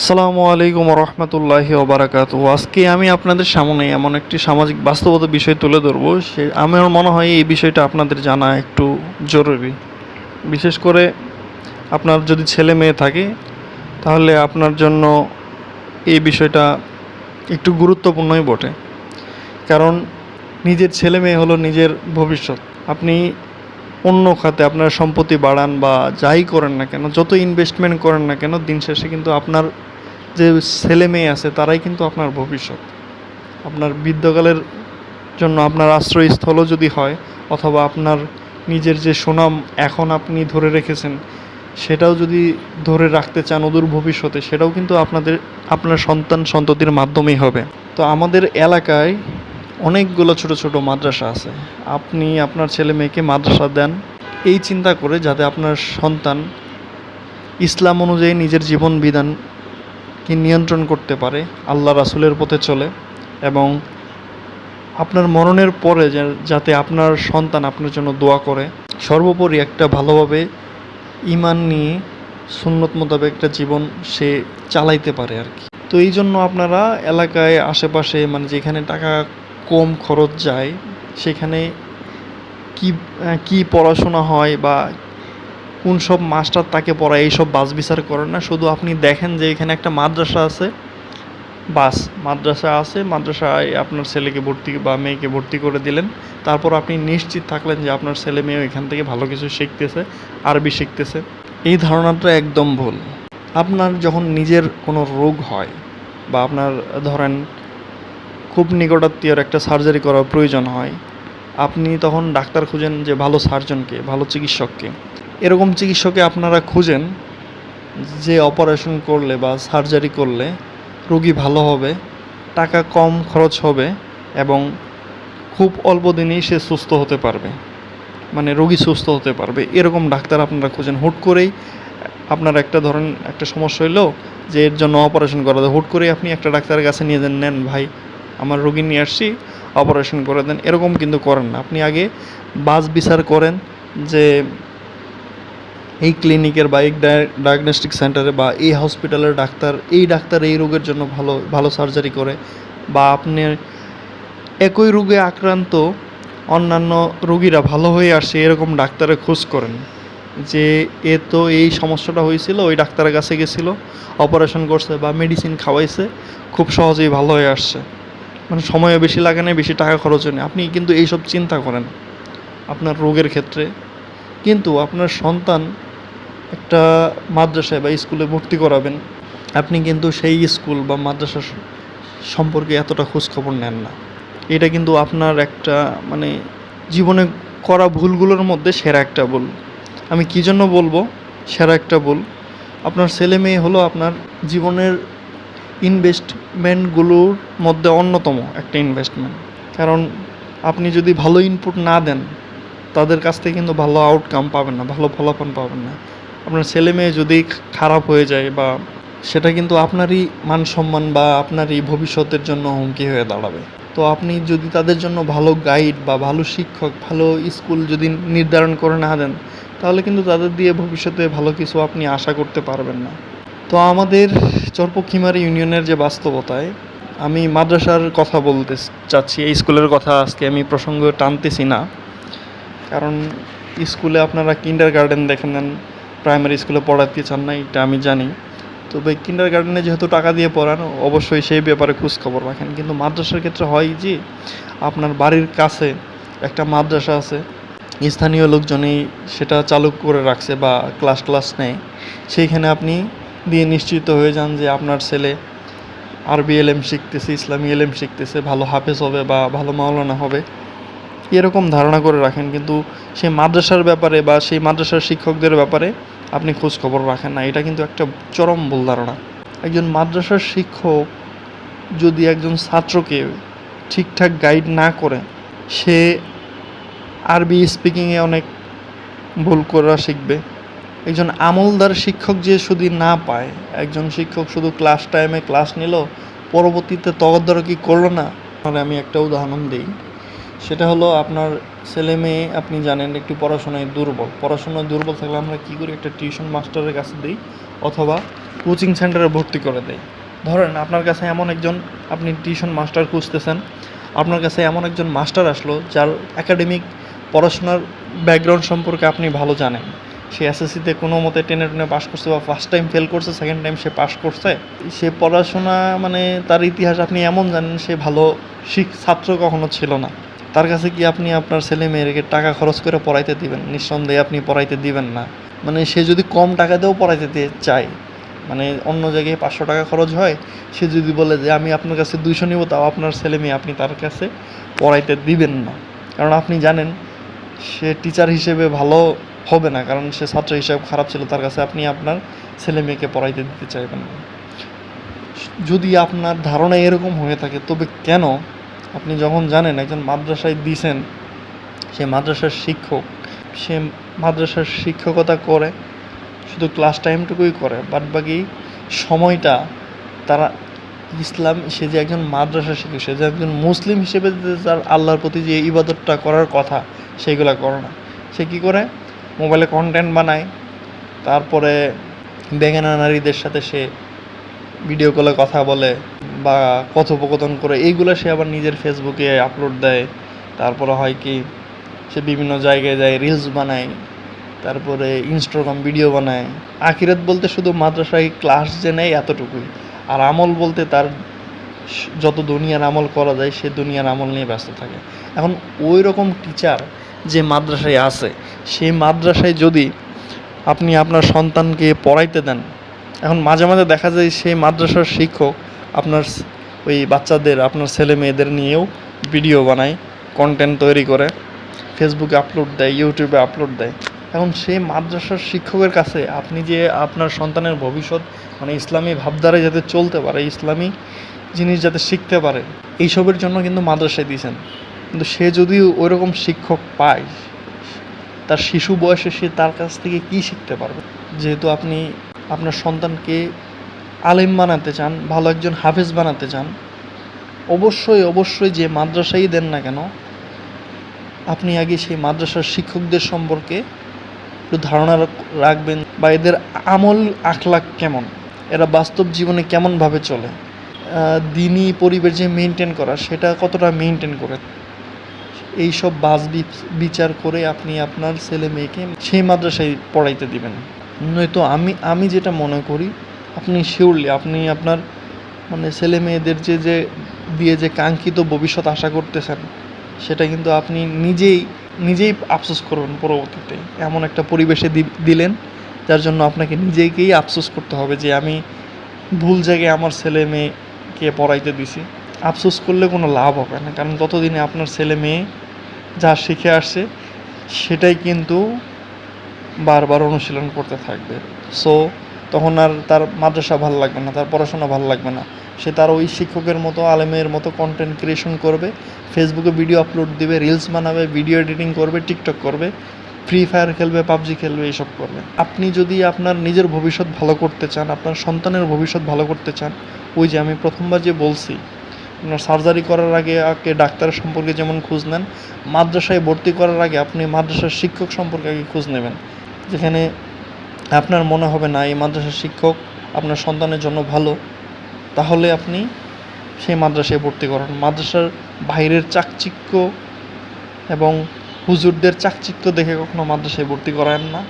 আসসালামু আলাইকুম রহমতুল্লাহি ওবরাকাত আজকে আমি আপনাদের সামনে এমন একটি সামাজিক বাস্তবতা বিষয় তুলে ধরবো। সে আমার মনে হয় এই বিষয়টা আপনাদের জানা একটু জরুরি। বিশেষ করে আপনার যদি ছেলে মেয়ে থাকে, তাহলে আপনার জন্য এই বিষয়টা একটু গুরুত্বপূর্ণই বটে। কারণ নিজের ছেলে মেয়ে হলো নিজের ভবিষ্যৎ। আপনি অন্য খাতে আপনার সম্পত্তি বাড়ান বা যাই করেন না কেন, যত ইনভেস্টমেন্ট করেন না কেন, দিন শেষে কিন্তু আপনার যে ছেলে মেয়ে আছে, তারাই কিন্তু আপনার ভবিষ্যৎ। আপনার বৃদ্ধকালের জন্য আপনার আশ্রয়স্থলও যদি হয়, অথবা আপনার নিজের যে সুনাম এখন আপনি ধরে রেখেছেন, সেটাও যদি ধরে রাখতে চান অদূর ভবিষ্যতে, সেটাও কিন্তু আপনাদের, আপনার সন্তান সন্ততির মাধ্যমেই হবে। তো আমাদের এলাকায় অনেকগুলো ছোট ছোট মাদ্রাসা আছে। আপনি আপনার ছেলে মেয়েকে মাদ্রাসা দেন, এই চিন্তা করে যাতে আপনার সন্তান ইসলাম অনুযায়ী নিজের জীবন বিধানকে নিয়ন্ত্রণ করতে পারে, আল্লাহ রাসুলের পথে চলে এবং আপনার মরণের পরে যাতে আপনার সন্তান আপনার জন্য দোয়া করে। সর্বোপরি একটা ভালোভাবে ইমান নিয়ে সুন্নত মোতাবেক একটা জীবন সে চালাইতে পারে আর কি। তো এই জন্য আপনারা এলাকায়, আশেপাশে মানে যেখানে টাকা কম খরচ যায়, সেখানে কি কি পড়াশোনা হয় বা কোন সব মাস্টার তাকে পড়ায় এইসব বাস বিচার করেন না। শুধু আপনি দেখেন যে এখানে একটা মাদ্রাসা আছে, বাস, মাদ্রাসা আছে, মাদ্রাসায় আপনার ছেলেকে ভর্তি বা মেয়েকে ভর্তি করে দিলেন। তারপর আপনি নিশ্চিত থাকলেন যে আপনার ছেলে মেয়ে এখান থেকে ভালো কিছু শিখতেছে, আরবি শিখতেছে। এই ধারণাটা একদম ভুল। আপনার যখন নিজের কোনো রোগ হয় বা আপনার, ধরেন, খুব নিকটাত্মীয়র একটা সার্জারি করার প্রয়োজন হয়, আপনি তখন ডাক্তার খুঁজেন যে ভালো সার্জনকে ভালো চিকিৎসককে এরকম চিকিৎসকে আপনারা খুঁজেন যে অপারেশন করলে বা সার্জারি করলে রোগী ভালো হবে, টাকা কম খরচ হবে এবং খুব অল্প দিনেই সে সুস্থ হতে পারবে। মানে রোগী সুস্থ হতে পারবে। এরকম ডাক্তার আপনারা খুঁজেন। হুট করেই আপনার একটা ধরেন একটা সমস্যা হইল যে এর জন্য অপারেশন করা হুট করেই আপনি একটা ডাক্তারের কাছে নিয়ে যান, নেন, ভাই, আমার রোগী নিয়ে আসছি, অপারেশন করে দেন। এরকম কিন্তু করেন না। আপনি আগে বাস বিচার করেন যে এই ক্লিনিকের বা এই ডায়াগনস্টিক সেন্টারে বা এই হসপিটালের ডাক্তার, এই ডাক্তার এই রোগের জন্য ভালো ভালো সার্জারি করে বা আপনি একই রোগে আক্রান্ত, অন্যান্য রোগীরা ভালো হয়ে আসে এরকম ডাক্তারের খোঁজ করেন যে এ তো এই সমস্যাটা হয়েছিল, ওই ডাক্তারের কাছে গেছিল অপারেশন করছে বা মেডিসিন খাওয়াইছে, খুব সহজেই ভালো হয়ে আসছে। মানে সময়ও বেশি লাগে না, বেশি টাকা খরচ হয় না আপনি কিন্তু এইসব চিন্তা করেন আপনার রোগের ক্ষেত্রে। কিন্তু আপনার সন্তান একটা মাদ্রাসায় বা স্কুলে ভর্তি করাবেন, আপনি কিন্তু সেই স্কুল বা মাদ্রাসা সম্পর্কে এতটা খোঁজখবর নেন না। এটা কিন্তু আপনার একটা মানে জীবনে করা ভুলগুলোর মধ্যে সেরা একটা ভুল। আমি কী জন্য বলব? সেরা একটা ভুল। আপনার ছেলে মেয়ে হলো আপনার জীবনের ইনভেস্টমেন্টগুলোর মধ্যে অন্যতম একটা ইনভেস্টমেন্ট কারণ আপনি যদি ভালো ইনপুট না দেন, তাদের কাছ থেকে কিন্তু ভালো আউটকাম পাবেন না, ভালো ফলাফল পাবেন না। আপনার ছেলে মেয়ে যদি খারাপ হয়ে যায় বা সেটা কিন্তু আপনারই মান সম্মান বা আপনারই ভবিষ্যতের জন্য হুমকি হয়ে দাঁড়াবে। তো আপনি যদি তাদের জন্য ভালো গাইড বা ভালো শিক্ষক, ভালো স্কুল যদি নির্ধারণ করে না দেন, তাহলে কিন্তু তাদের দিয়ে ভবিষ্যতে ভালো কিছু আপনি আশা করতে পারবেন না। তো আমাদের চরপক্ষিমারি ইউনিয়নের যে বাস্তবতায়, আমি মাদ্রাসার কথা বলতে চাচ্ছি, এই স্কুলের কথা আজকে আমি প্রসঙ্গ টানতেছি না। কারণ স্কুলে আপনারা কিন্ডার গার্ডেন দেখে নেন প্রাইমারি স্কুলে পড়াতে চান না এটা আমি জানি। তবে কিন্ডার গার্ডেনে যেহেতু টাকা দিয়ে পড়ান, অবশ্যই সেই ব্যাপারে খোঁজ খবর রাখেন। কিন্তু মাদ্রাসার ক্ষেত্রে হয় যে, আপনার বাড়ির কাছে একটা মাদ্রাসা আছে, স্থানীয় লোকজনই সেটা চালু করে রাখছে বা ক্লাস ক্লাস নেয়। সেইখানে আপনি দিয়ে নিশ্চিত হয়ে যান যে আপনার ছেলে আরবি এলএম শিখতেছে, ইসলামী এলএম শিখতেছে, ভালো হাফেজ হবে বা ভালো মাওলানা হবে। এরকম ধারণা করে রাখেন, কিন্তু সেই মাদ্রাসার ব্যাপারে বা সেই মাদ্রাসার শিক্ষকদের ব্যাপারে আপনি খোঁজ খবর রাখেন না। এটা কিন্তু একটা চরম ভুল ধারণা। একজন মাদ্রাসার শিক্ষক যদি একজন ছাত্রকে ঠিকঠাক গাইড না করে, সে আরবি স্পিকিংয়ে অনেক ভুল করা শিখবে। একজন আমলদার শিক্ষক যে শুধু না পায়, একজন শিক্ষক শুধু ক্লাস টাইমে ক্লাস নিল, পরবর্তীতে তদারকি করল না, তাহলে আমি একটা উদাহরণ দিই। সেটা হলো আপনার ছেলে মেয়ে, আপনি জানেন একটু পড়াশোনায় দুর্বল। পড়াশোনায় দুর্বল থাকলে আমরা কী করি? একটা টিউশন মাস্টারের কাছে দিই অথবা কোচিং সেন্টারে ভর্তি করে দেয় ধরেন আপনার কাছে এমন একজন, আপনি টিউশন মাস্টার খুঁজতেছেন, আপনার কাছে এমন একজন মাস্টার আসলো যার একাডেমিক পড়াশোনার ব্যাকগ্রাউন্ড সম্পর্কে আপনি ভালো জানেন। সে এসএসসিতে কোনো মতে টেনে টেনে পাশ করছে বা ফার্স্ট টাইম ফেল করছে সেকেন্ড টাইম সে পাশ করছে। সে পড়াশোনা মানে তার ইতিহাস আপনি এমন জানেন, সে ভালো শিখ, ছাত্র কখনো ছিল না। তার কাছে কি আপনি আপনার ছেলে মেয়েকে টাকা খরচ করে পড়াইতে দিবেন? নিঃসন্দেহে আপনি পড়াইতে দিবেন না। মানে সে যদি কম টাকা দিয়েও পড়াইতে চায় মানে অন্য জায়গায় পাঁচশো টাকা খরচ হয়, সে যদি বলে যে আমি আপনার কাছে দুইশো নিব, তাও আপনার ছেলে মেয়ে আপনি তার কাছে পড়াইতে দিবেন না। কারণ আপনি জানেন, সে টিচার হিসেবে ভালো হবে না, কারণ সে ছাত্র হিসেবে খারাপ ছিল, তার কাছে আপনি আপনার ছেলে মেয়েকে পড়াইতে দিতে চাইবেন না। যদি আপনার ধারণা এরকম হয়ে থাকে, তবে কেন আপনি যখন জানেন, একজন মাদ্রাসায় দিছেন, সে মাদ্রাসার শিক্ষক, সে মাদ্রাসার শিক্ষকতা করে, শুধু ক্লাস টাইমটুকুই করে বাদ বাকি সময়টা তারা ইসলাম, সে যে একজন মাদ্রাসা শিক্ষক, সে যে একজন মুসলিম হিসেবে তার আল্লাহর প্রতি যে ইবাদতটা করার কথা, সেইগুলো করে না। সে কী করে? মোবাইলে কন্টেন্ট বানায়, তারপরে বেগানা নারীদের সাথে সে ভিডিও কলে কথা বলে বা কথোপকথন করে, এইগুলো সে আবার নিজের ফেসবুকে আপলোড দেয়। তারপরে হয় কি, সে বিভিন্ন জায়গায় যায় রিলস বানায়, তারপরে ইনস্টাগ্রাম ভিডিও বানায়। আখিরাত বলতে শুধু মাদ্রাসায় ক্লাস যে নেয় এতটুকুই। আর আমল বলতে তার যত দুনিয়ার আমল করা যায়, সে দুনিয়ার আমল নিয়ে ব্যস্ত থাকে। এখন ওই রকম টিচার যে মাদ্রাসায় আছে সেই মাদ্রাসায় যদি আপনি আপনার সন্তানকে পড়াইতে দেন, এখন মাঝে মাঝে দেখা যায় সেই মাদ্রাসার শিক্ষক আপনার ওই বাচ্চাদের, আপনার ছেলে মেয়েদের নিয়েও ভিডিও বানায় কন্টেন্ট তৈরি করে ফেসবুকে আপলোড দেয় ইউটিউবে আপলোড দেয়। এখন সেই মাদ্রাসার শিক্ষকের কাছে আপনি যে আপনার সন্তানের ভবিষ্যৎ মানে ইসলামী ভাবধারায় যাতে চলতে পারে, ইসলামী জিনিস যাতে শিখতে পারে, এইসবের জন্য কিন্তু মাদ্রাসায় দিয়েছেন। কিন্তু সে যদি ওইরকম শিক্ষক পায়, তার শিশু বয়সে সে তার কাছ থেকে কি শিখতে পারবে? যেহেতু আপনি আপনার সন্তানকে আলেম বানাতে চান, ভালো একজন হাফেজ বানাতে চান, অবশ্যই অবশ্যই যে মাদ্রাসাই দেন না কেন, আপনি আগে সেই মাদ্রাসার শিক্ষকদের সম্পর্কে একটু ধারণা রাখবেন বা এদের আমল আখলাক কেমন, এরা বাস্তব জীবনে কেমনভাবে চলে দিনই পরিবেশ যে মেনটেন করা, সেটা কতটা মেনটেন করে এইসব বাস বিচার করে আপনি আপনার ছেলে মেয়েকে সেই মাদ্রাসায় পড়াইতে দিবেন। নয়তো আমি আমি যেটা মনে করি আপনি শিওরলি আপনি আপনার মানে ছেলে মেয়েদের যে যে, দিয়ে যে কাঙ্ক্ষিত ভবিষ্যৎ আশা করতেছেন, সেটা কিন্তু আপনি নিজেই নিজেই আফসোস করবেন পরবর্তীতে। এমন একটা পরিবেশে দিলেন, যার জন্য আপনাকে নিজেকেই আফসোস করতে হবে যে আমি ভুল জায়গায় আমার ছেলে মেয়েকে পড়াইতে দিছি। আফসোস করলে কোনো লাভ হবে না, কারণ ততদিনে আপনার ছেলে মেয়ে যা শিখে আসছে, সেটাই কিন্তু বারবার অনুশীলন করতে থাকবে। সো তখন আর তার মাদ্রাসা ভালো লাগবে না, তার পড়াশোনা ভালো লাগবে না। সে তার ওই শিক্ষকের মতো, আলেমের মতো কন্টেন্ট ক্রিয়েশন করবে ফেসবুকে ভিডিও আপলোড দিবে রিলস বানাবে ভিডিও এডিটিং করবে টিকটক করবে ফ্রি ফায়ার খেলবে পাবজি খেলবে এইসব করবে। আপনি যদি আপনার নিজের ভবিষ্যৎ ভালো করতে চান, আপনার সন্তানের ভবিষ্যৎ ভালো করতে চান, ওই যে আমি প্রথমবার যে বলছি, আপনার সার্জারি করার আগে আগে ডাক্তার সম্পর্কে যেমন খোঁজ নেন, মাদ্রাসায় ভর্তি করার আগে আপনি মাদ্রাসার শিক্ষক সম্পর্কে আগে খোঁজ নেবেন। যেখানে আপনার মনে হবে না, এই মাদ্রাসার শিক্ষক আপনার সন্তানের জন্য ভালো, তাহলে আপনি সেই মাদ্রাসায় ভর্তি করান। মাদ্রাসার বাইরের চাকচিক্য এবং হুজুরদের চাকচিক্য দেখে কখনো মাদ্রাসায় ভর্তি করায়েন না।